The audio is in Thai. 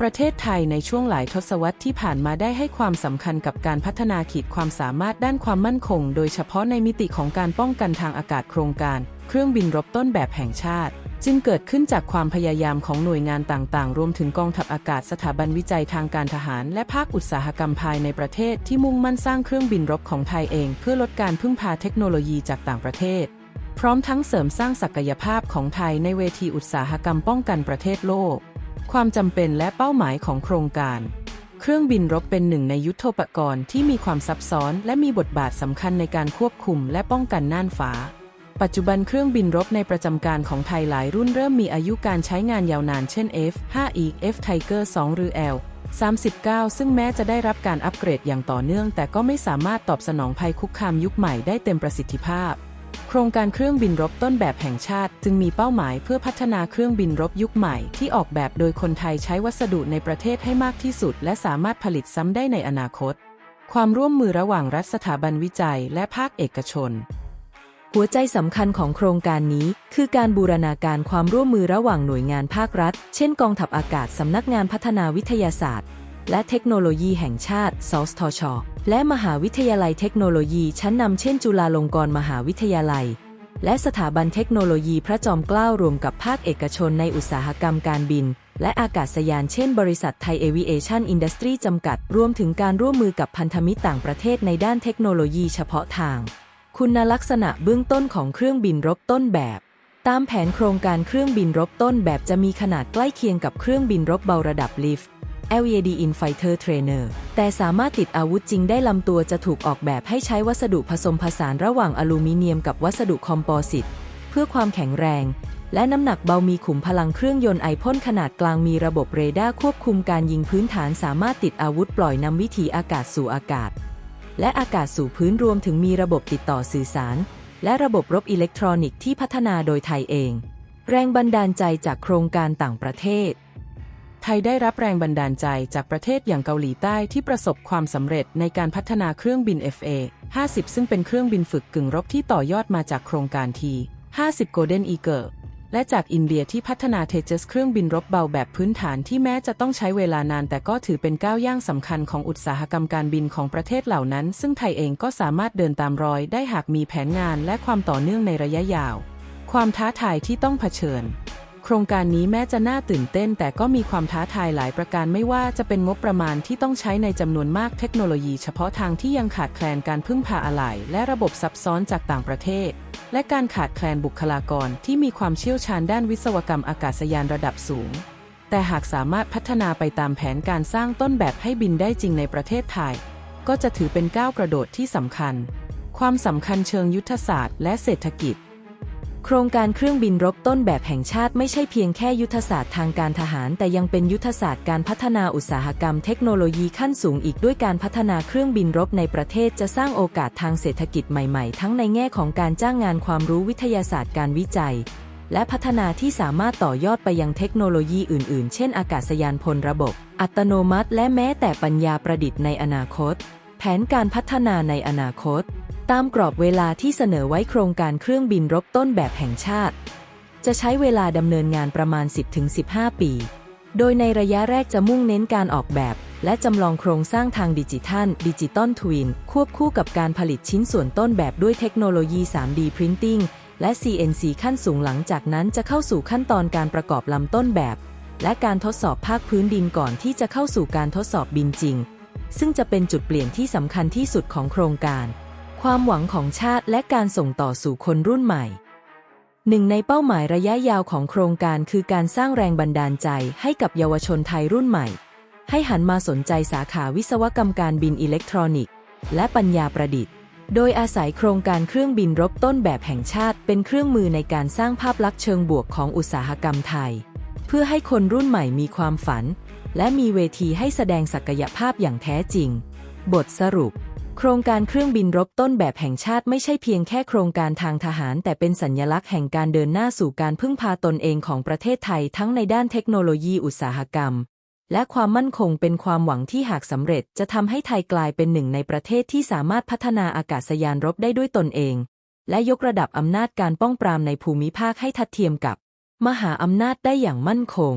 ประเทศไทยในช่วงหลายทศวรรษที่ผ่านมาได้ให้ความสำคัญกับการพัฒนาขีดความสามารถด้านความมั่นคง โดยเฉพาะในมิติของการป้องกันทางอากาศโครงการ เครื่องบินรบต้นแบบแห่งชาติ จึงเกิดขึ้นจากความพยายามของหน่วยงานต่างๆ รวมถึงกองทัพอากาศสถาบันวิจัยทางการทหาร และภาคอุตสาหกรรมภายในประเทศที่มุ่งมั่นสร้างเครื่องบินรบของไทยเอง เพื่อลดการพึ่งพาเทคโนโลยีจากต่างประเทศ พร้อมทั้งเสริมสร้างศักยภาพของไทยในเวทีอุตสาหกรรมป้องกันประเทศโลก ความจำเป็นและเป้าหมายของโครงการ เครื่องบินรบเป็นหนึ่งในยุทโธปกรณ์ที่มีความซับซ้อนและมีบทบาทสำคัญในการควบคุมและป้องกันน่านฟ้า ปัจจุบันเครื่องบินรบในประจำการของไทยหลายรุ่นเริ่มมีอายุการใช้งานยาวนานเช่น F5E F Tiger 2 หรือ L 39 ซึ่งแม้จะได้รับการอัปเกรดอย่างต่อเนื่อง แต่ก็ไม่สามารถตอบสนองภัยคุกคามยุคใหม่ได้เต็มประสิทธิภาพ โครงการเครื่องบินรบต้นแบบแห่งชาติ จึงมีเป้าหมายเพื่อพัฒนาเครื่องบินรบยุคใหม่ที่ออกแบบโดยคนไทยใช้วัสดุในประเทศให้มากที่สุด และสามารถผลิตซ้ำได้ในอนาคต ความร่วมมือระหว่างรัฐสถาบันวิจัยและภาคเอกชน หัวใจสำคัญของโครงการนี้ คือการบูรณาการความร่วมมือระหว่างหน่วยงานภาครัฐ เช่น กองทัพอากาศสำนักงานพัฒนาวิทยาศาสตร์ และเทคโนโลยีแห่งชาติ สสทช และมหาวิทยาลัยเทคโนโลยีชั้นนำเช่น จุฬาลงกรณ์มหาวิทยาลัย และสถาบันเทคโนโลยีพระจอมเกล้ารวมกับภาคเอกชนในอุตสาหกรรมการบิน และอากาศยานเช่นบริษัทไทยเอวิเอชันอินดัสทรีจำกัด รวมถึงการร่วมมือกับพันธมิตรต่างประเทศในด้านเทคโนโลยีเฉพาะทาง คุณลักษณะเบื้องต้นของเครื่องบินรบต้นแบบตามแผนโครงการเครื่องบินรบต้นแบบจะมีขนาดใกล้เคียงกับเครื่องบินรบเบาระดับลิฟต์ LED in Fighter Trainer แต่สามารถติดอาวุธจริงได้ลำตัวจะถูกออกแบบให้ใช้วัสดุผสมผสานระหว่างอลูมิเนียมกับวัสดุคอมโพสิตเพื่อความแข็งแรง และน้ำหนักเบามีขุมพลังเครื่องยนต์ไอพ่นขนาดกลางมีระบบเรดาร์ควบคุมการยิงพื้นฐานสามารถติดอาวุธปล่อยนำวิถีอากาศสู่อากาศ และอากาศสู่พื้นรวมถึงมีระบบติดต่อสื่อสาร และระบบรบอิเล็กทรอนิกส์ที่พัฒนาโดยไทยเอง แรงบันดาลใจจากโครงการต่างประเทศ ทยได้รับแรงบันดาลใจจากประเทศอย่างเกาหลีใต้ที่ประสบความสำเร็จในการพัฒนาเครื่องบิน FA 50 ซึ่งเป็นเครื่องบินฝึกกึ่งรบที่ต่อยอดมาจากโครงการที50 Golden Eagle และจากอินเดียที่พัฒนาเทเจสเครื่องบินรบเบาแบบพื้นฐานที่แม้จะต้องใช้เวลานาน แต่ก็ถือเป็นก้าวย่างสำคัญของอุตสาหกรรมการบินของประเทศเหล่านั้น ซึ่งไทยเองก็สามารถเดินตามรอยได้หากมีแผนงานและความต่อเนื่องในระยะยาว ความท้าทายที่ต้องเผชิญ ครงการนี้แม้จะน่าตื่นเต้น แต่ก็มีความท้าทายหลายประการไม่ว่าจะเป็นงบประมาณที่ต้องใช้ในจำนวนมากเทคโนโลยีเฉพาะทางที่ยังขาดแคลนการพึ่งพาอะไหล่และระบบซับซ้อนจากต่างประเทศ และการขาดแคลนบุคลากรที่มีความเชี่ยวชาญด้านวิศวกรรมอากาศยานระดับสูง แต่หากสามารถพัฒนาไปตามแผนการสร้างต้นแบบให้บินได้จริงในประเทศไทย ก็จะถือเป็นก้าวกระโดดที่สำคัญ ความสำคัญเชิงยุทธศาสตร์ และเศรษฐกิจ โครงการเครื่องบินรบต้นแบบแห่งชาติไม่ใช่เพียงแค่ยุทธศาสตร์ทางการทหาร แต่ยังเป็นยุทธศาสตร์การพัฒนาอุตสาหกรรมเทคโนโลยีขั้นสูงอีกด้วยการพัฒนาเครื่องบินรบในประเทศจะสร้างโอกาสทางเศรษฐกิจใหม่ๆ ทั้งในแง่ของการจ้างงานความรู้วิทยาศาสตร์การวิจัย และพัฒนาที่สามารถต่อยอดไปยังเทคโนโลยีอื่นๆ เช่น อากาศยานพลระบบ อัตโนมัติ และแม้แต่ปัญญาประดิษฐ์ในอนาคต แผนการพัฒนาในอนาคต ตามกรอบเวลาที่เสนอไว้โครงการเครื่องบินรบต้นแบบแห่งชาติ จะใช้เวลาดำเนินงานประมาณ 10-15 ปี โดยในระยะแรกจะมุ่งเน้นการออกแบบ และจำลองโครงสร้างทางดิจิทัลดิจิตอลทวินควบคู่กับการผลิตชิ้นส่วนต้นแบบด้วยเทคโนโลยี 3D Printing และ CNC ขั้นสูงหลังจากนั้นจะเข้าสู่ขั้นตอนการประกอบลำต้นแบบ และการทดสอบภาคพื้นดินก่อนที่จะเข้าสู่การทดสอบบินจริง ซึ่งจะเป็นจุดเปลี่ยนที่สำคัญที่สุดของโครงการ ความหวังของชาติและการส่งต่อสู่คนรุ่นใหม่ หนึ่งในเป้าหมายระยะยาวของโครงการคือการสร้างแรงบันดาลใจให้กับเยาวชนไทยรุ่นใหม่ ให้หันมาสนใจสาขาวิศวกรรมการบินอิเล็กทรอนิกส์ และปัญญาประดิษฐ์ โดยอาศัยโครงการเครื่องบินรบต้นแบบแห่งชาติ เป็นเครื่องมือในการสร้างภาพลักษณ์เชิงบวกของอุตสาหกรรมไทย เพื่อให้คนรุ่นใหม่มีความฝัน และมีเวทีให้แสดงศักยภาพอย่างแท้จริง บทสรุป โครงการเครื่องบินรบต้นแบบแห่งชาติไม่ใช่เพียงแค่โครงการทางทหาร แต่เป็นสัญลักษณ์แห่งการเดินหน้าสู่การพึ่งพาตนเองของประเทศไทยทั้งในด้านเทคโนโลยีอุตสาหกรรม และความมั่นคงเป็นความหวังที่หากสำเร็จ จะทำให้ไทยกลายเป็นหนึ่งในประเทศที่สามารถพัฒนาอากาศยานรบได้ด้วยตนเอง และยกระดับอำนาจการป้องปรามในภูมิภาคให้ทัดเทียมกับ มหาอำนาจได้อย่างมั่นคง